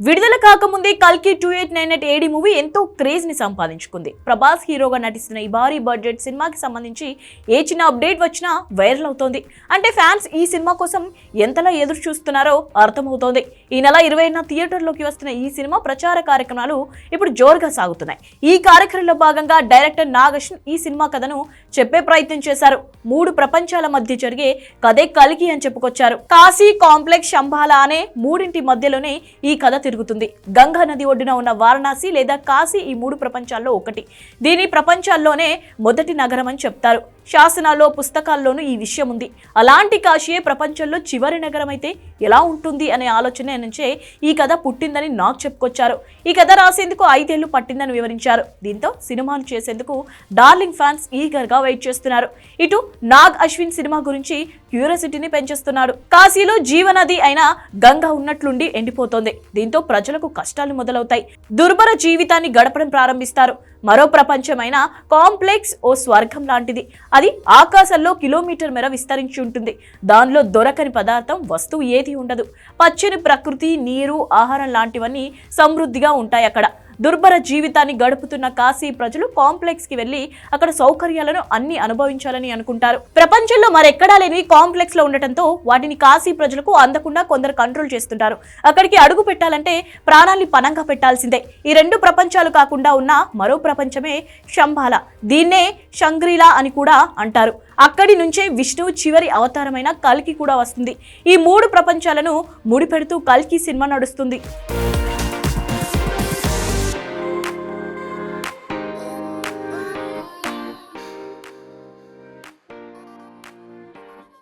విడుదల కాకముందే కల్కి two eight nine eight AD movie ఎంతో క్రేజ్ని సంపాదించుకుంది. ప్రభాస్ హీరోగా నటిస్తున్న ఈ భారీ బడ్జెట్ సినిమాకి సంబంధించి ఏ చిన్న అప్డేట్ వచ్చినా వైరల్ అవుతోంది. అంటే ఫ్యాన్స్ ఈ సినిమా కోసం ఎంతలా ఎదురు చూస్తున్నారో అర్థమవుతోంది. ఈ నెల ఇరవైన థియేటర్లోకి వస్తున్న ఈ సినిమా ప్రచార కార్యక్రమాలు ఇప్పుడు జోరుగా సాగుతున్నాయి. ఈ కార్యక్రమంలో భాగంగా డైరెక్టర్ నాగేషన్ ఈ సినిమా కథను చెప్పే ప్రయత్నం చేశారు. మూడు ప్రపంచాల మధ్య జరిగే కథే కలికి అని చెప్పుకొచ్చారు. కాశీ కాంప్లెక్స్ శంభాల అనే మూడింటి మధ్యలోనే ఈ కథ తిరుగుతుంది. గంగా నది ఒడ్డున ఉన్న వారణాసి లేదా కాశీ ఈ మూడు ప్రపంచాల్లో ఒకటి. దీని ప్రపంచాల్లోనే మొదటి నగరం అని చెప్తారు. శాసనాల్లో పుస్తకాల్లోనూ ఈ విషయం ఉంది. అలాంటి కాశీయే ప్రపంచంలో చివరి నగరం అయితే ఎలా ఉంటుంది అనే ఆలోచన నుంచే ఈ కథ పుట్టిందని నాకు చెప్పుకొచ్చారు. ఈ కథ రాసేందుకు ఐదేళ్ళు పట్టిందని వివరించారు. దీంతో సినిమాలు చేసేందుకు డార్లింగ్ ఫ్యాన్స్ ఈగర్గా వెయిట్ చేస్తున్నారు. ఇటు నాగ్ అశ్విన్ సినిమా గురించి క్యూరియాసిటీని పెంచేస్తున్నాడు. కాశీలో జీవనది అయిన గంగ ఉన్నట్లుండి ఎండిపోతోంది. దీంతో ప్రజలకు కష్టాలు మొదలవుతాయి. దుర్భర జీవితాన్ని గడపడం ప్రారంభిస్తారు. మరో ప్రపంచమైన కాంప్లెక్స్ ఓ స్వర్గం లాంటిది. అది ఆకాశంలో కిలోమీటర్ మేర విస్తరించి ఉంటుంది. దానిలో దొరకని పదార్థం వస్తువు ఏది ఉండదు. పచ్చని ప్రకృతి నీరు ఆహారం లాంటివన్నీ సమృద్ధిగా ఉంటాయి అక్కడ. దుర్భర జీవితాన్ని గడుపుతున్న కాశీ ప్రజలు కాంప్లెక్స్కి వెళ్ళి అక్కడ సౌకర్యాలను అన్ని అనుభవించాలని అనుకుంటారు. ప్రపంచంలో మరెక్కడా లేని కాంప్లెక్స్లో ఉండటంతో వాటిని కాశీ ప్రజలకు అందకుండా కొందరు కంట్రోల్ చేస్తుంటారు. అక్కడికి అడుగు పెట్టాలంటే ప్రాణాల్ని పనంగా పెట్టాల్సిందే. ఈ రెండు ప్రపంచాలు కాకుండా ఉన్న మరో ప్రపంచమే శంభాల. దీన్నే షంగ్రీలా అని కూడా అంటారు. అక్కడి నుంచే విష్ణువు చివరి అవతారమైన కల్కి కూడా వస్తుంది. ఈ మూడు ప్రపంచాలను ముడిపెడుతూ కల్కి సినిమా నడుస్తుంది.